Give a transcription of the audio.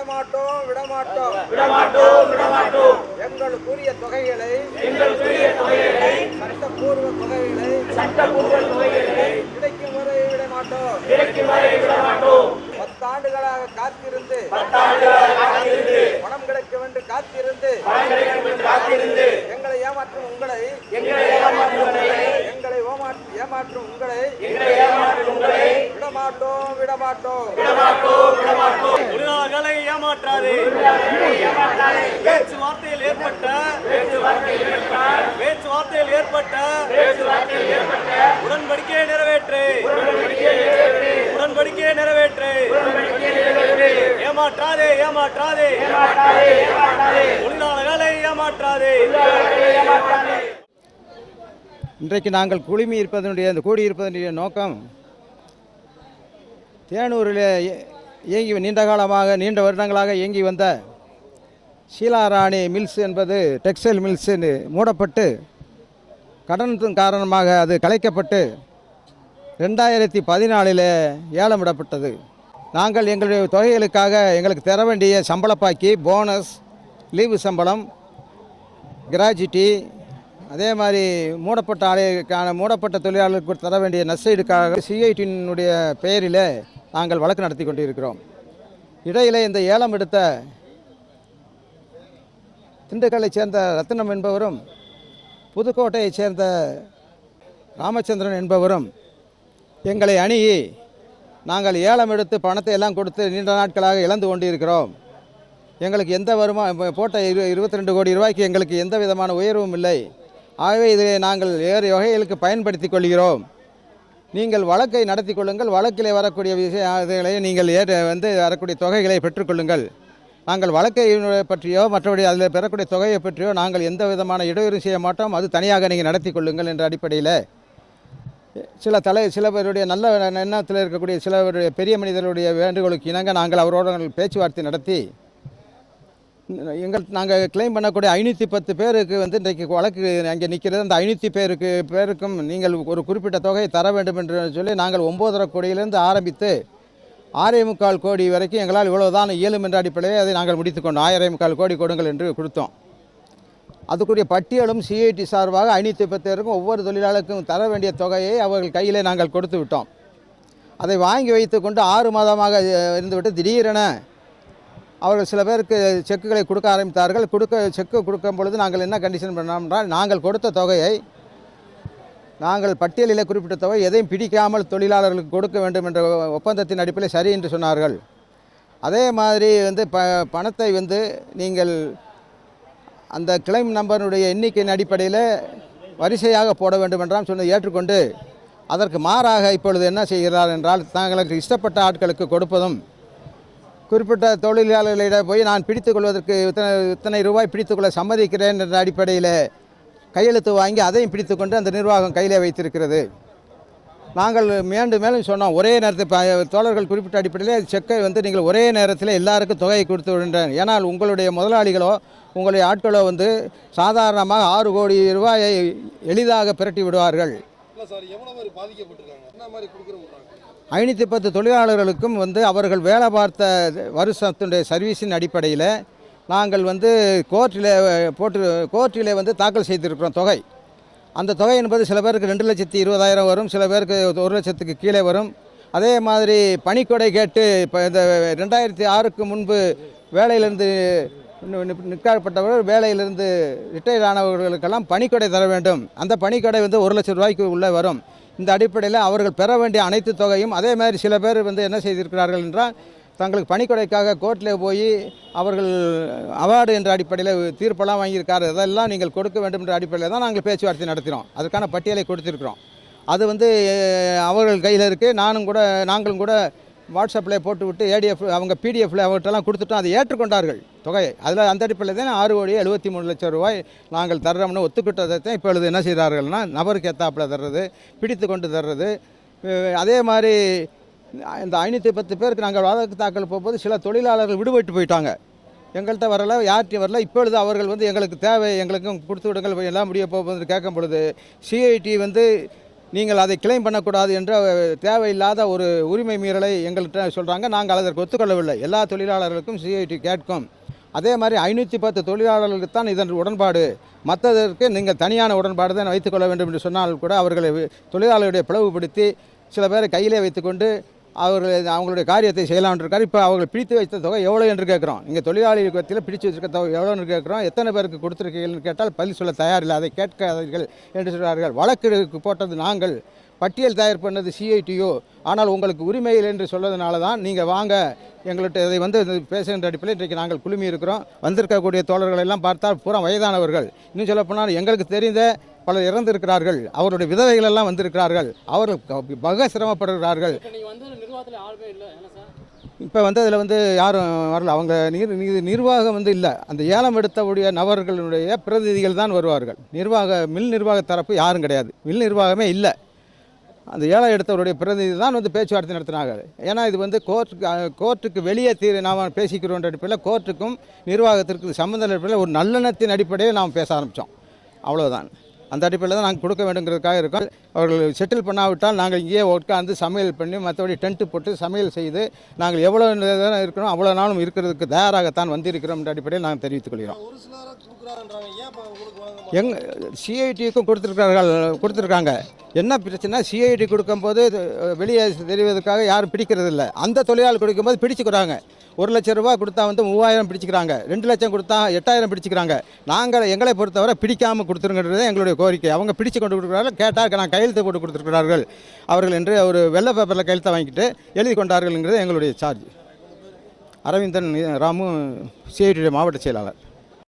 விடமாட்டோம் விடமாட்டோம். விடமாட்டோம் விடமாட்டோம். எங்களுக்குரிய தொகைகளை எங்களுக்குரிய தொகைகளை சட்டப்பூர்வ தொகைகளை சட்டப்பூர்வ தொகைகளை கிடைக்கும் வரை விடமாட்டோம். கிடைக்கும் வரை விடமாட்டோம். பத்தாண்டுகளாக காத்திருந்து பணம் கிடைக்கும் என்று காத்திருந்து எங்களை ஏமாற்றும் உங்களை எங்களை ஏமாற்றும் உங்களை எங்களை ஏமாற்றும் உங்களை விடமாட்டோம் விடமாட்டோம். விடமாட்டோம் விடமாட்டோம். தொழிலாளர்களை ஏமாற்றாதே. பேச்சுவார்த்தையில் ஏற்பட்ட பேச்சுவார்த்தையில் ஏற்பட்ட உடன்படிக்கையை நிறைவேற்று. உடன்படிக்கையை நிறைவேற்று. ஏமாற்றாதே ஏமாற்றாதே. தொழிலாளர்களை ஏமாற்றாதே. இன்றைக்கு நாங்கள் குழுமி இருப்பதனுடைய அந்த கூடியிருப்பதனுடைய நோக்கம் தேனூரில் இயங்கி நீண்ட காலமாக நீண்ட வருடங்களாக இயங்கி வந்த ஷீலாராணி மில்ஸ் என்பது டெக்ஸ்டைல் மில்ஸ் மூடப்பட்டு கடனத்தின் காரணமாக அது கலைக்கப்பட்டு ரெண்டாயிரத்தி பதினாலில் ஏலமிடப்பட்டது. நாங்கள் எங்களுடைய தொகைகளுக்காக எங்களுக்கு தர வேண்டிய சம்பளப்பாக்கி போனஸ் லீவு சம்பளம் கிராஜுட்டி அதே மாதிரி மூடப்பட்ட ஆலைக்கான மூடப்பட்ட தொழிலாளர்களுக்கு தர வேண்டிய நஷ்டீடுக்காக சிஐடியினுடைய பெயரில் நாங்கள் வழக்கு நடத்தி கொண்டிருக்கிறோம். இடையிலே இந்த ஏலம் எடுத்த திண்டுக்கல்லை சேர்ந்த ரத்தினம் என்பவரும் புதுக்கோட்டையைச் சேர்ந்த ராமச்சந்திரன் என்பவரும் எங்களை அணுகி நாங்கள் ஏலம் எடுத்து பணத்தை எல்லாம் கொடுத்து நீண்ட நாட்களாக இழந்து கொண்டிருக்கிறோம். எங்களுக்கு எந்த வருமா போட்ட இரு இருபத்தி ரெண்டு கோடி ரூபாய்க்கு எங்களுக்கு எந்த விதமான உயர்வும் இல்லை. ஆகவே இதை நாங்கள் வேறு வகைகளுக்கு பயன்படுத்தி கொள்கிறோம். நீங்கள் வழக்கை நடத்தி கொள்ளுங்கள். வழக்கிலே வரக்கூடிய விஷயங்களை இதுகளை நீங்கள் ஏற்ற வந்து வரக்கூடிய தொகைகளை பெற்றுக்கொள்ளுங்கள் நாங்கள் வழக்கை பற்றியோ மற்றபடி அதில் பெறக்கூடிய தொகையை பற்றியோ நாங்கள் எந்த விதமான இடையூறு செய்ய மாட்டோம். அது தனியாக நீங்கள் நடத்தி கொள்ளுங்கள் என்ற அடிப்படையில். சில தலை சில பேருடைய நல்ல எண்ணத்தில் இருக்கக்கூடிய சிலவருடைய பெரிய மனிதர்களுடைய வேண்டுகோளுக்கு இணங்க நாங்கள் அவரோட பேச்சுவார்த்தை நடத்தி எங்கள் நாங்கள் கிளைம் பண்ணக்கூடிய ஐநூற்றி பத்து பேருக்கு வந்து இன்றைக்கு வழக்கு அங்கே நிற்கிறது அந்த ஐநூற்றி பேருக்கு பேருக்கும் நீங்கள் ஒரு குறிப்பிட்ட தொகையை தர வேண்டும் என்று சொல்லி நாங்கள் ஒம்போதரை கோடியிலிருந்து ஆரம்பித்து ஆறே முக்கால் கோடி வரைக்கும் எங்களால் இவ்வளோதான் இயலும் என்ற அடிப்படையில் அதை நாங்கள் முடித்துக்கொண்டோம். ஆயிரம் முக்கால் கோடி கொடுங்கள் என்று கொடுத்தோம். அதுக்குரிய பட்டியலும் சிஐடி சார்பாக ஐநூற்றி பத்து பேருக்கும் ஒவ்வொரு தொழிலாளருக்கும் தர வேண்டிய தொகையை அவர்கள் கையிலே நாங்கள் கொடுத்து விட்டோம். அதை வாங்கி வைத்துக்கொண்டு ஆறு மாதமாக இருந்துவிட்டு திடீரென அவர்கள் சில பேருக்கு செக்குகளை கொடுக்க ஆரம்பித்தார்கள். கொடுக்க செக்கு கொடுக்கும் பொழுது நாங்கள் என்ன கண்டிஷன் பண்ணோம் என்றால் நாங்கள் கொடுத்த தொகையை நாங்கள் பட்டியலில் குறிப்பிட்ட தொகை எதையும் பிடிக்காமல் தொழிலாளர்களுக்கு கொடுக்க வேண்டும் என்ற ஒப்பந்தத்தின் அடிப்படையில் சரி என்று சொன்னார்கள். அதே மாதிரி வந்து ப பணத்தை வந்து நீங்கள் அந்த கிளைம் நம்பருடைய எண்ணிக்கையின் அடிப்படையில் வரிசையாக போட வேண்டும் என்றால் சொன்ன ஏற்றுக்கொண்டு அதற்கு மாறாக இப்பொழுது என்ன செய்கிறார் என்றால் தங்களுக்கு இஷ்டப்பட்ட ஆட்களுக்கு கொடுப்பதும் குறிப்பிட்ட தொழிலாளர்களிடம் போய் நான் பிடித்து கொள்வதற்கு இத்தனை இத்தனை ரூபாய் பிடித்துக்கொள்ள சம்மதிக்கிறேன் என்ற அடிப்படையில் கையெழுத்து வாங்கி அதையும் பிடித்துக்கொண்டு அந்த நிர்வாகம் கையிலே வைத்திருக்கிறது. நாங்கள் மீண்டும் மேலும் சொன்னோம் ஒரே நேரத்தில் தோழர்கள் குறிப்பிட்ட அடிப்படையில் செக்கை வந்து நீங்கள் ஒரே நேரத்தில் எல்லாருக்கும் தொகையை கொடுத்து விடுன்றேன் ஏனால் உங்களுடைய முதலாளிகளோ உங்களுடைய ஆட்களோ வந்து சாதாரணமாக ஆறு கோடி ரூபாயை எளிதாக பிரட்டி விடுவார்கள். ஐநூற்றி பத்து தொழிலாளர்களுக்கும் வந்து அவர்கள் வேலை பார்த்த வருஷத்துடைய சர்வீஸின் அடிப்படையில் நாங்கள் வந்து கோர்ட்டில் போட்டு கோர்ட்டில் வந்து தாக்கல் செய்திருக்கிறோம் தொகை. அந்த தொகை என்பது சில பேருக்கு ரெண்டு லட்சத்தி இருபதாயிரம் வரும் சில பேருக்கு ஒரு லட்சத்துக்கு கீழே வரும். அதே மாதிரி பணிக்கொடை கேட்டு இப்போ இந்த ரெண்டாயிரத்தி ஆறுக்கு முன்பு வேலையிலிருந்து நிற்காப்பட்டவர்கள் நிற்கப்பட்டவர்கள் வேலையிலிருந்து ரிட்டையர் ஆனவர்களுக்கெல்லாம் பணிக்கொடை தர வேண்டும். அந்த பணிக்கொடை வந்து ஒரு லட்சம் ரூபாய்க்கு உள்ளே வரும். இந்த அடிப்படையில் அவர்கள் பெற வேண்டிய அனைத்து தொகையும் அதே மாதிரி சில பேர் வந்து என்ன செய்திருக்கிறார்கள் என்றால் தங்களுக்கு பணிக்கொடைக்காக கோர்ட்டில் போய் அவர்கள் அவார்டு என்ற அடிப்படையில் தீர்ப்பெல்லாம் வாங்கியிருக்காரு. அதெல்லாம் நீங்கள் கொடுக்க வேண்டும் என்ற அடிப்படையில் தான் நாங்கள் பேச்சுவார்த்தை நடத்தினோம். அதுக்கான பட்டியலை கொடுத்துருக்குறோம். அது வந்து அவர்கள் கையில் இருக்குது நானும் கூட நாங்களும் கூட வாட்ஸ்அப்பில் போட்டுவிட்டு ஏடிஎஃப் அவங்க பிடிஎஃப்ல அவர்கிட்டலாம் கொடுத்துட்டோம். அதை ஏற்றுக்கொண்டார்கள். தொகை. அதில் அந்த அடிப்படையில் தான் ஆறு கோடி எழுபத்தி மூணு லட்சம் ரூபாய் நாங்கள் தர்றோம்னு ஒத்துக்கிட்டதை தான் இப்பொழுது என்ன செய்கிறார்கள்னா நபருக்கு ஏத்தாப்புல தர்றது பிடித்து கொண்டு தர்றது. அதே மாதிரி இந்த ஐநூற்றி பத்து பேருக்கு நாங்கள் வழக்கு தாக்கல் போகும்போது சில தொழிலாளர்கள் விடுபட்டு போயிட்டாங்க. எங்கள்கிட்ட வரல யார்கிட்டையும் வரல இப்பொழுது அவர்கள் வந்து எங்களுக்கு தேவை எங்களுக்கும் கொடுத்து விடுங்கள் எல்லாம் முடிய போகும்போது கேட்கும் பொழுது சிஐடி வந்து நீங்கள் அதை கிளைம் பண்ணக்கூடாது என்ற தேவையில்லாத ஒரு உரிமை மீறலை எங்கள்கிட்ட சொல்கிறாங்க நாங்கள் அதற்கு ஒத்துக்கொள்ளவில்லை. எல்லா தொழிலாளர்களுக்கும் சிஐடி கேட்கும். அதே மாதிரி ஐநூற்றி பத்து தொழிலாளர்களுக்கு தான் இதன் உடன்பாடு. மற்றதற்கு நீங்கள் தனியான உடன்பாடு தான் வைத்துக்கொள்ள வேண்டும் என்று சொன்னால் கூட அவர்களை தொழிலாளர்களுடைய பிளவுபடுத்தி சில பேரை கையிலே வைத்துக்கொண்டு அவர்கள் அவங்களுடைய காரியத்தை செய்யலாம்னு இருக்கார். இப்போ அவர்கள் பிடித்து வைத்த தொகை எவ்வளோ என்று கேட்குறோம். நீங்கள் தொழிலாளி பற்றியில் பிடிச்சு வச்சிருக்க தொகை எவ்வளோன்னு கேட்குறோம். எத்தனை பேருக்கு கொடுத்துருக்கீங்கன்னு கேட்டால் பதில் சொல்ல தயாரில்லை. அதை கேட்காதீர்கள் என்று சொல்கிறார்கள். வழக்கு போட்டது நாங்கள். பட்டியல் தயார் பண்ணது சிஐடியோ ஆனால் உங்களுக்கு உரிமையில் என்று சொல்வதனால தான் நீங்கள் வாங்க எங்கள்கிட்ட இதை வந்து இது பேசுகின்ற அடிப்படையில் இன்றைக்கு நாங்கள் குழுமி இருக்கிறோம். வந்திருக்கக்கூடிய தோழர்கள் எல்லாம் பார்த்தால் பூரா வயதானவர்கள். இன்னும் சொல்லப்போனால் எங்களுக்கு தெரிந்த பலர் இறந்திருக்கிறார்கள். அவருடைய விதவைகள் எல்லாம் வந்திருக்கிறார்கள். அவர்கள் க- மிக சிரமப்படுகிறார்கள் இப்போ வந்து அதில் வந்து யாரும் வரல. அவங்க நீர் நீ- நிர்வாகம் வந்து இல்லை. அந்த ஏலம் எடுத்தவுடைய நபர்களுடைய பிரதிநிதிகள் தான் வருவார்கள். நிர்வாக மில் நிர்வாக தரப்பு யாரும் கிடையாது. மில் நிர்வாகமே இல்லை. அந்த ஏலம் எடுத்தவருடைய பிரதிநிதி தான் வந்து பேச்சுவார்த்தை நடத்தினாங்க. ஏன்னா இது வந்து கோர்ட்டுக்கு கோர்ட்டுக்கு வெளியே தீர் நாம் பேசிக்கிறோன்ற அடிப்படையில் கோர்ட்டுக்கும் நிர்வாகத்திற்கு சம்மந்த அடிப்படையில் ஒரு நல்லெண்ணத்தின் அடிப்படையில் நாம் பேச ஆரம்பித்தோம் அவ்வளவுதான். அந்த அடிப்படையில் தான் நாங்கள் கொடுக்க வேண்டுங்கிறதுக்காக இருக்கோம். அவர்கள் செட்டில் பண்ணாவிட்டால் நாங்கள் இங்கேயே உட்காந்து சமையல் பண்ணி மற்றபடி டென்ட்டு போட்டு சமையல் செய்து நாங்கள் எவ்வளோ நேரம் இருக்கணும் அவ்வளோ நாளும் இருக்கிறதுக்கு தயாராகத்தான் வந்திருக்கிறோம் என்ற அடிப்படையில் நாங்கள் தெரிவித்துக் கொள்கிறோம். எங் சிஐடிக்கும் கொடுத்துருக்கார்கள் கொடுத்துருக்காங்க. என்ன பிரச்சனை? சிஐடி கொடுக்கும்போது வெளியே தெரிவதற்காக யாரும் பிடிக்கிறதில்ல. அந்த தொழிலாளி கொடுக்கும்போது பிடிச்சிக்கிறாங்க. ஒரு லட்சம் ரூபாய் கொடுத்தா வந்து மூவாயிரம் பிடிச்சிக்கிறாங்க. ரெண்டு லட்சம் கொடுத்தா எட்டாயிரம் பிடிச்சிக்கிறாங்க. நாங்கள் எங்களை பொறுத்தவரை பிடிக்காமல் கொடுத்துருங்கிறது எங்களுடைய கோரிக்கை. அவங்க பிடிச்சு கொண்டு கொடுக்குறார்கள். கேட்டால் நான் கையெழுத்து போட்டு கொடுத்துருக்கிறார்கள். அவர்கள் என்று ஒரு வெள்ளை பேப்பரில் கையெழுத்தை வாங்கிட்டு எழுதி கொண்டார்கள்ங்கிறது எங்களுடைய சார்ஜ் அரவிந்தன் ராமு சிஐடியுடைய மாவட்ட செயலாளர்.